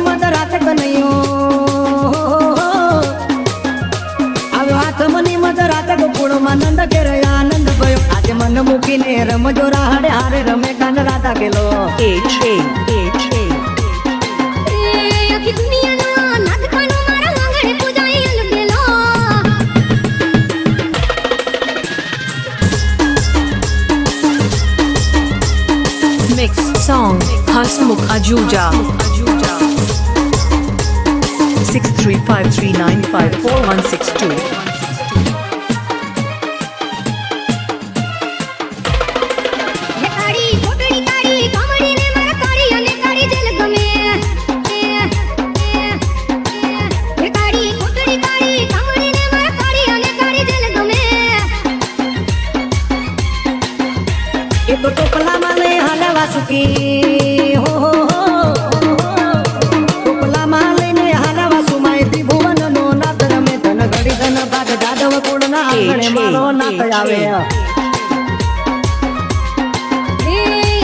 આવ્યો આઠમની કનૈયો આવ્યો આઠમની મધ રાત ગોકુળમાં નંદ ઘેર આનંદ ભયો આજે મન મૂકીને રમજો રાહડે હારે રમે કાન રાધા ગેલો અલબેલો Mix song Hasmukh Ajuja Six three five three nine five four one six two. टोपला माने हलवा सुकी हो हो જાદવ કુળના આંગણે મારો નાથ આવે હે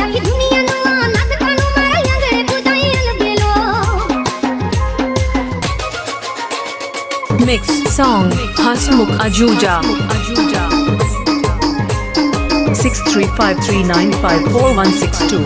આખી દુનિયાનો નાથખાનો મારા આંગણે પૂજાઈ અલબેલો Mix song Hasmukh Ajuja Six three five three nine five four one six two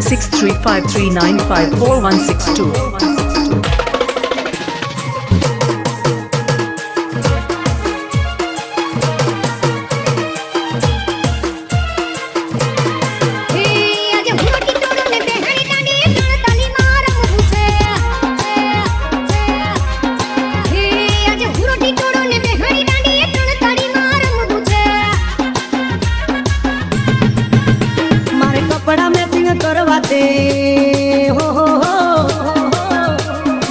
six three five three nine five four one six two કરવા તે હો હો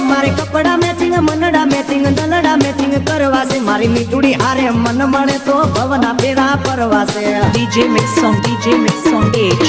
મારે કપડા મેચિંગ મનડા મેચિંગ દલડા મેચિંગ કરવા છે મારી મીઠુડી હારે મન મળે તો ભવના પેરા પરવા છે Mix song, DJ Mix song H A